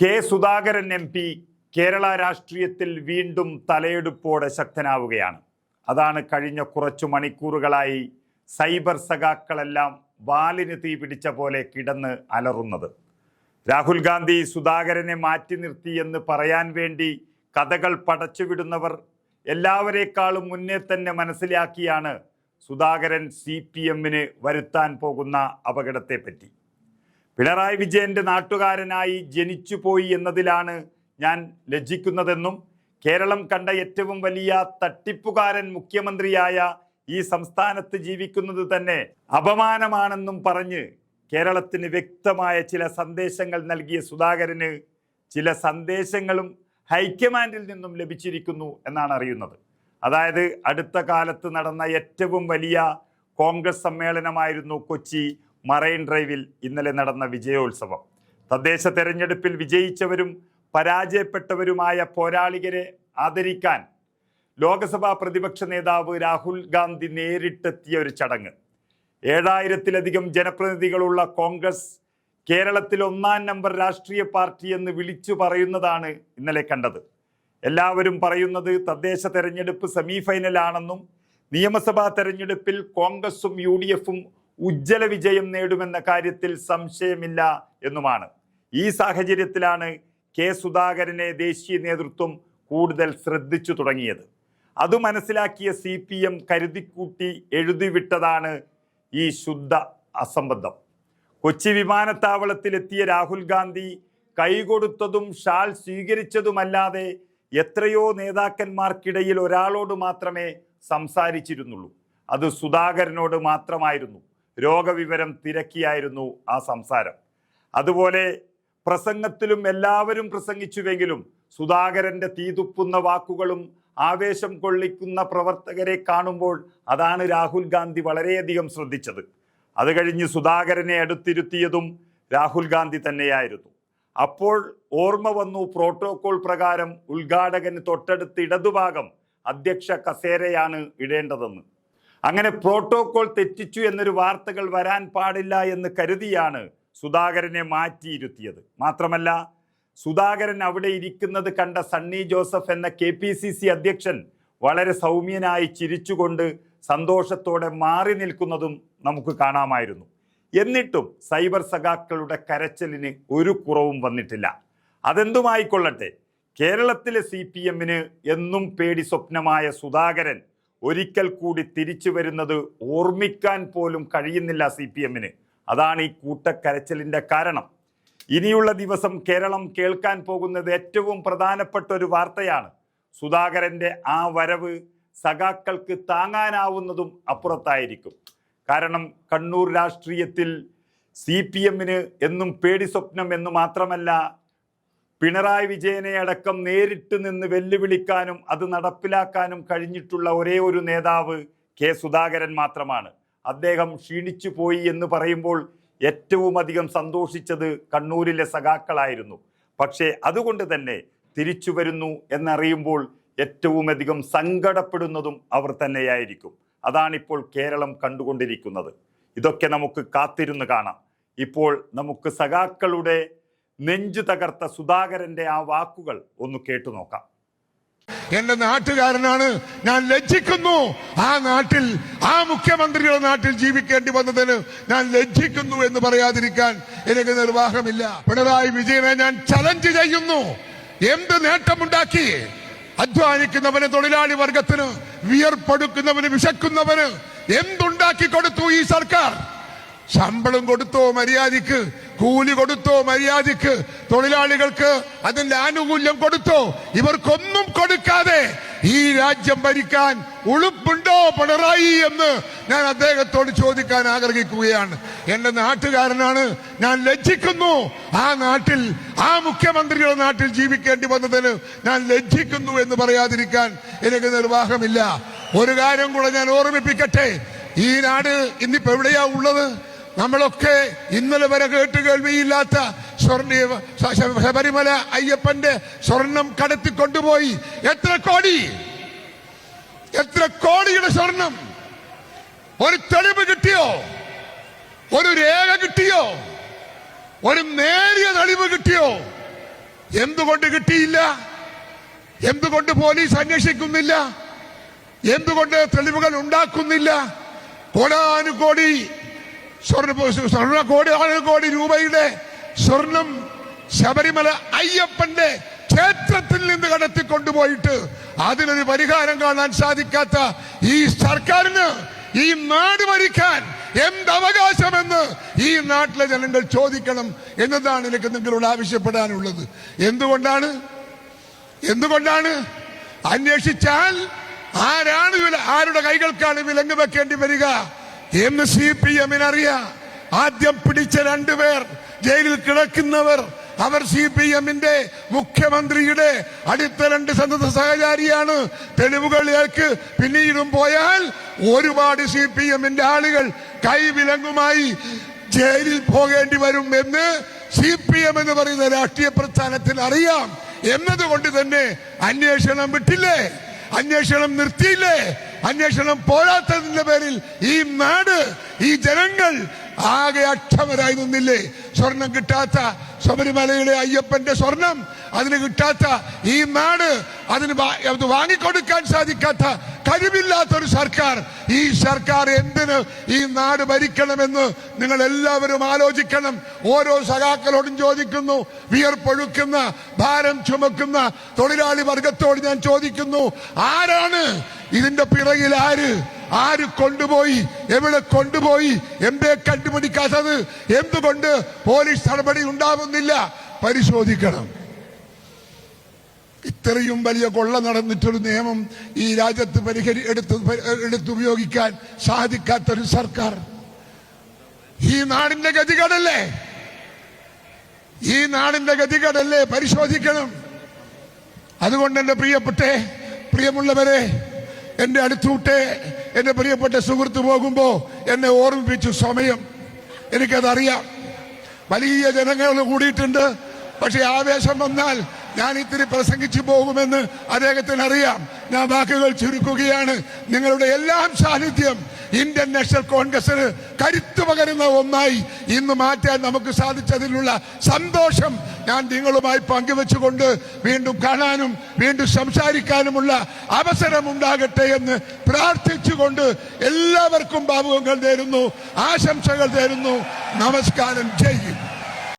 K Sudhakaran M P Kerala രാഷ്ട്രീയത്തിൽ വീണ്ടും തലയെടുപ്പോടെ ശക്തനാവുകയാണ്. അതാണ് കഴിഞ്ഞ കുറച്ചു മണിക്കൂറുകളായി സൈബർ സഖാക്കളെല്ലാം വാലിന് തീ പിടിച്ച പോലെ കിടന്ന് അലറുന്നത്. രാഹുൽ ഗാന്ധി സുധാകരനെ മാറ്റി നിർത്തി എന്ന് പറയാൻ വേണ്ടി കഥകൾ പടച്ചുവിടുന്നവർ എല്ലാവരെക്കാളും മുന്നേ തന്നെ മനസ്സിലാക്കിയാണ് സുധാകരൻ സി പി എമ്മിന് വരുത്താൻ പോകുന്ന അപകടത്തെപ്പറ്റി. പിണറായി വിജയന്റെ നാട്ടുകാരനായി ജനിച്ചുപോയി എന്നതിലാണ് ഞാൻ ലജ്ജിക്കുന്നതെന്നും കേരളം കണ്ട ഏറ്റവും വലിയ തട്ടിപ്പുകാരൻ മുഖ്യമന്ത്രിയായ ഈ സംസ്ഥാനത്ത് ജീവിക്കുന്നത് തന്നെ അപമാനമാണെന്നും പറഞ്ഞ് കേരളത്തിന് വ്യക്തമായ ചില സന്ദേശങ്ങൾ നൽകിയ സുധാകരന് ചില സന്ദേശങ്ങളും ഹൈക്കമാൻഡിൽ നിന്നും ലഭിച്ചിരിക്കുന്നു എന്നാണ് അറിയുന്നത്. അതായത് അടുത്ത കാലത്ത് നടന്ന ഏറ്റവും വലിയ കോൺഗ്രസ് സമ്മേളനമായിരുന്നു കൊച്ചി. മറൈൻ ഡ്രൈവിൽ ഇന്നലെ നടന്ന വിജയോത്സവം. തദ്ദേശ തെരഞ്ഞെടുപ്പിൽ വിജയിച്ചവരും പരാജയപ്പെട്ടവരുമായ പോരാളികരെ ആദരിക്കാൻ ലോക്സഭാ പ്രതിപക്ഷ നേതാവ് രാഹുൽ ഗാന്ധി നേരിട്ടെത്തിയ ഒരു ചടങ്ങ്. ഏഴായിരത്തിലധികം ജനപ്രതിനിധികളുള്ള കോൺഗ്രസ് കേരളത്തിൽ ഒന്നാം നമ്പർ രാഷ്ട്രീയ പാർട്ടി എന്ന് വിളിച്ചു പറയുന്നതാണ് ഇന്നലെ കണ്ടത്. എല്ലാവരും പറയുന്നത് തദ്ദേശ തെരഞ്ഞെടുപ്പ് സെമി ഫൈനലാണെന്നും നിയമസഭാ തെരഞ്ഞെടുപ്പിൽ കോൺഗ്രസും യു ഡി എഫും ഉജ്ജ്വല വിജയം നേടുമെന്ന കാര്യത്തിൽ സംശയമില്ല എന്നുമാണ്. ഈ സാഹചര്യത്തിലാണ് കെ സുധാകരനെ ദേശീയ നേതൃത്വം കൂടുതൽ ശ്രദ്ധിച്ചു തുടങ്ങിയത്. അത് മനസ്സിലാക്കിയ സി പി എം കരുതിക്കൂട്ടി എഴുതിവിട്ടതാണ് ഈ ശുദ്ധ അസംബന്ധം. കൊച്ചി വിമാനത്താവളത്തിലെത്തിയ രാഹുൽ ഗാന്ധി കൈകൊടുത്തതും ഷാൾ സ്വീകരിച്ചതുമല്ലാതെ എത്രയോ നേതാക്കന്മാർക്കിടയിൽ ഒരാളോട് മാത്രമേ സംസാരിച്ചിരുന്നുള്ളൂ. അത് സുധാകരനോട് മാത്രമായിരുന്നു. രോഗവിവരം തിരക്കിയായിരുന്നു ആ സംസാരം. അതുപോലെ പ്രസംഗത്തിലും എല്ലാവരും പ്രസംഗിച്ചുവെങ്കിലും സുധാകരന്റെ തീതുപ്പുന്ന വാക്കുകളും ആവേശം കൊള്ളിക്കുന്ന പ്രവർത്തകരെ കാണുമ്പോൾ അതാണ് രാഹുൽ ഗാന്ധി വളരെയധികം ശ്രദ്ധിച്ചത്. അത് കഴിഞ്ഞ് സുധാകരനെ അടുത്തിരുത്തിയതും രാഹുൽ ഗാന്ധി തന്നെയായിരുന്നു. അപ്പോൾ ഓർമ്മ വന്നു പ്രോട്ടോകോൾ പ്രകാരം ഉദ്ഘാടകന് തൊട്ടടുത്ത് ഇടതുഭാഗം അധ്യക്ഷ കസേരയാണ് ഇടേണ്ടതെന്ന്. അങ്ങനെ പ്രോട്ടോകോൾ തെറ്റിച്ചു എന്നൊരു വാർത്തകൾ വരാൻ പാടില്ല എന്ന് കരുതിയാണ് സുധാകരനെ മാറ്റിയിരുത്തിയത്. മാത്രമല്ല സുധാകരൻ അവിടെ ഇരിക്കുന്നത് കണ്ട സണ്ണി ജോസഫ് എന്ന കെ പി സി സി അധ്യക്ഷൻ വളരെ സൗമ്യനായി ചിരിച്ചുകൊണ്ട് സന്തോഷത്തോടെ മാറി നിൽക്കുന്നതും നമുക്ക് കാണാമായിരുന്നു. എന്നിട്ടും സൈബർ സഖാക്കളുടെ കരച്ചലിന് ഒരു കുറവും വന്നിട്ടില്ല. അതെന്തുമായിക്കൊള്ളട്ടെ? കേരളത്തിലെ സി പി എമ്മിന് എന്നും പേടി സ്വപ്നമായ സുധാകരൻ ഒരിക്കൽ കൂടി തിരിച്ചു വരുന്നത് ഓർമ്മിക്കാൻ പോലും കഴിയുന്നില്ല സി പി എമ്മിന്. അതാണ് ഈ കൂട്ടക്കരച്ചിലിന്റെ കാരണം. ഇനിയുള്ള ദിവസം കേരളം കേൾക്കാൻ പോകുന്നത് ഏറ്റവും പ്രധാനപ്പെട്ട ഒരു വാർത്തയാണ്. സുധാകരന്റെ ആ വരവ് സഖാക്കൾക്ക് താങ്ങാനാവുന്നതും അപ്പുറത്തായിരിക്കും. കാരണം കണ്ണൂർ രാഷ്ട്രീയത്തിൽ സി പി എമ്മിന് എന്നും പേടി സ്വപ്നം എന്ന് മാത്രമല്ല പിണറായി വിജയനെ അടക്കം നേരിട്ട് നിന്ന് വെല്ലുവിളിക്കാനും അത് നടപ്പിലാക്കാനും കഴിഞ്ഞിട്ടുള്ള ഒരേ ഒരു നേതാവ് കെ സുധാകരൻ മാത്രമാണ്. അദ്ദേഹം ക്ഷീണിച്ചു പോയി എന്ന് പറയുമ്പോൾ ഏറ്റവും അധികം സന്തോഷിച്ചത് കണ്ണൂരിലെ സഖാക്കളായിരുന്നു. പക്ഷേ അതുകൊണ്ട് തന്നെ തിരിച്ചു വരുന്നു എന്നറിയുമ്പോൾ ഏറ്റവും അധികം സങ്കടപ്പെടുന്നതും അവർ തന്നെയായിരിക്കും. അതാണിപ്പോൾ കേരളം കണ്ടുകൊണ്ടിരിക്കുന്നത്. ഇതൊക്കെ നമുക്ക് കാത്തിരുന്ന് കാണാം. ഇപ്പോൾ നമുക്ക് സഖാക്കളുടെ നെഞ്ചു തകർത്ത സുധാകരന്റെ ആ വാക്കുകൾ ഒന്ന് കേട്ടു നോക്കാം. എന്റെ നാട്ടുകാരനാണ് ഞാൻ ലജ്ജിക്കുന്നു. ആ നാട്ടിൽ ആ മുഖ്യമന്ത്രിയുടെ നാട്ടിൽ ജീവിക്കേണ്ടി വന്നതിന് ഞാൻ ലജ്ജിക്കുന്നു എന്ന് പറയാതിരിക്കാൻ എനിക്ക് നിർവാഹമില്ല. പിണറായി വിജയനെ ഞാൻ ചലഞ്ച് ചെയ്യുന്നു. എന്ത് നേട്ടമുണ്ടാക്കി? അധ്വാനിക്കുന്നവന് തൊഴിലാളി വർഗത്തിന് വിയർപ്പെടുക്കുന്നവന് വിശക്കുന്നവന് എന്തുണ്ടാക്കി കൊടുത്തു ഈ സർക്കാർ? ശമ്പളം കൊടുത്തോ മര്യാദയ്ക്ക് കൂലി കൊടുത്തോ മര്യാദയ്ക്ക് തൊഴിലാളികൾക്ക് അതിന്റെ ആനുകൂല്യം കൊടുത്തോ? ഇവർക്കൊന്നും കൊടുക്കാതെ ഈ രാജ്യം ഭരിക്കാൻ ഉളുപ്പുണ്ടോ പിണറായി എന്ന് ഞാൻ അദ്ദേഹത്തോട് ചോദിക്കാൻ ആഗ്രഹിക്കുകയാണ്. എന്റെ നാട്ടുകാരനാണ്. ഞാൻ ലജ്ജിക്കുന്നു. ആ നാട്ടിൽ ആ മുഖ്യമന്ത്രിയുടെ നാട്ടിൽ ജീവിക്കേണ്ടി വന്നതിന് ഞാൻ ലജ്ജിക്കുന്നു എന്ന് പറയാതിരിക്കാൻ എനിക്ക് നിർവാഹമില്ല. ഒരു കാര്യം കൂടെ ഞാൻ ഓർമ്മിപ്പിക്കട്ടെ. ഈ നാട് ഇന്നിപ്പോ എവിടെയാ ഉള്ളത്? നമ്മളൊക്കെ ഇന്നലെ വരെ കേട്ട് കേൾവിയില്ലാത്ത സ്വർണ ശബരിമല അയ്യപ്പന്റെ സ്വർണം കടത്തി കൊണ്ടുപോയി എത്ര കോടി? എത്ര കോടിയുടെ സ്വർണം? ഒരു തെളിവ് കിട്ടിയോ? ഒരു രേഖ കിട്ടിയോ? ഒരു നേരിയ തെളിവ് കിട്ടിയോ? എന്തുകൊണ്ട് കിട്ടിയില്ല? എന്തുകൊണ്ട് പോലീസ് അന്വേഷിക്കുന്നില്ല? എന്തുകൊണ്ട് തെളിവുകൾ ഉണ്ടാക്കുന്നില്ല? കോടാനുകോടി സ്വർണ സ്വർണ കോടി കോടി രൂപയുടെ സ്വർണം ശബരിമല അയ്യപ്പന്റെ ക്ഷേത്രത്തിൽ നിന്ന് കടത്തി കൊണ്ടുപോയിട്ട് അതിനൊരു പരിഹാരം കാണാൻ സാധിക്കാത്ത ഈ സർക്കാരിന് ഈ നാട് ഭരിക്കാൻ എന്ത് അവകാശമെന്ന് ഈ നാട്ടിലെ ജനങ്ങൾ ചോദിക്കണം എന്നതാണ് എനിക്ക് നിങ്ങളോട് ആവശ്യപ്പെടാനുള്ളത്. എന്തുകൊണ്ടാണ്? എന്തുകൊണ്ടാണ്? അന്വേഷിച്ചാൽ ആരാണ് ആരുടെ കൈകൾക്കാണ് വിലങ്ങ് വെക്കേണ്ടി വരിക? എന്ന് സി പി എമ്മിന് അറിയാം. ആദ്യം പിടിച്ച രണ്ടുപേർ ജയിലിൽ കിടക്കുന്നവർ. അവർ സി പി എമ്മിന്റെ മുഖ്യമന്ത്രിയുടെ അടുത്ത രണ്ട് സന്നദ്ധ സഹചാരിയാണ്. തെളിവുകളിലേക്ക് പിന്നീടും പോയാൽ ഒരുപാട് സി പി എമ്മിന്റെ ആളുകൾ കൈവിലങ്ങുമായി ജയിലിൽ പോകേണ്ടി വരും എന്ന് സി പി എം എന്ന് പറയുന്ന രാഷ്ട്രീയ പ്രസ്ഥാനത്തിൽ അറിയാം. എന്നതുകൊണ്ട് തന്നെ അന്വേഷണം വിട്ടില്ലേ? അന്വേഷണം നിർത്തിയില്ലേ? അന്വേഷണം പോരാത്തതിന്റെ പേരിൽ ഈ നാട് ഈ ജനങ്ങൾ ആകെ അക്ഷമരായി നിന്നില്ലേ? സ്വർണം കിട്ടാത്ത ശബരിമലയിലെ അയ്യപ്പന്റെ സ്വർണം അതിന് കിട്ടാത്ത ഈ നാട് അതിന് വാങ്ങിക്കൊടുക്കാൻ സാധിക്കാത്ത കഴിവില്ലാത്ത ഒരു സർക്കാർ. ഈ സർക്കാർ എന്തിന് ഈ നാട് ഭരിക്കണമെന്ന് നിങ്ങൾ എല്ലാവരും ആലോചിക്കണം. ഓരോ സഖാക്കളോടും ചോദിക്കുന്നു. വിയർപ്പൊഴുക്കുന്ന ഭാരം ചുമക്കുന്ന തൊഴിലാളി വർഗത്തോട് ഞാൻ ചോദിക്കുന്നു. ആരാണ്? ഇതിന്റെ പിറകിൽ ആര്? ആര് കൊണ്ടുപോയി? എവിടെ കൊണ്ടുപോയി? എന്തേ കണ്ടുപിടിക്കാത്തത്? എന്തുകൊണ്ട് പോലീസ് നടപടി ഉണ്ടാവുന്നില്ല? പരിശോധിക്കണം. ഇത്രയും വലിയ കൊള്ള നടന്നിട്ടൊരു നിയമം ഈ രാജ്യത്ത് പരിഹരി എടുത്ത് എടുത്തുപയോഗിക്കാൻ സാധിക്കാത്തൊരു സർക്കാർ. ഈ നാടിന്റെ ഗതികടല്ലേ? ഈ നാടിന്റെ ഗതികടല്ലേ? പരിശോധിക്കണം. അതുകൊണ്ട് എന്റെ പ്രിയപ്പെട്ടെ പ്രിയമുള്ളവരെ എന്റെ അടുത്തൂട്ടെ എന്റെ പ്രിയപ്പെട്ട സുഹൃത്ത് പോകുമ്പോ എന്നെ ഓർമ്മിപ്പിച്ചു സമയം. എനിക്കതറിയാം. വലിയ ജനങ്ങൾ കൂടിയിട്ടുണ്ട്. പക്ഷെ ആവേശം വന്നാൽ ഞാൻ ഇത്തിരി പ്രസംഗിച്ചു പോകുമെന്ന് അദ്ദേഹത്തിന് അറിയാം ഞാൻ വാക്കുകൾ ചുരുക്കുകയാണ്. നിങ്ങളുടെ എല്ലാം സാന്നിധ്യം ഇന്ത്യൻ നാഷണൽ കോൺഗ്രസിന് കരുത്തു പകരുന്ന ഒന്നായി ഇന്ന് മാറ്റാൻ നമുക്ക് സാധിച്ചതിലുള്ള സന്തോഷം ഞാൻ നിങ്ങളുമായി പങ്കുവെച്ചുകൊണ്ട് വീണ്ടും കാണാനും വീണ്ടും സംസാരിക്കാനുമുള്ള അവസരം ഉണ്ടാകട്ടെ എന്ന് പ്രാർത്ഥിച്ചുകൊണ്ട് എല്ലാവർക്കും ഭാവുകങ്ങൾ തരുന്നു ആശംസകൾ തരുന്നു നമസ്കാരം. ചെയ്യും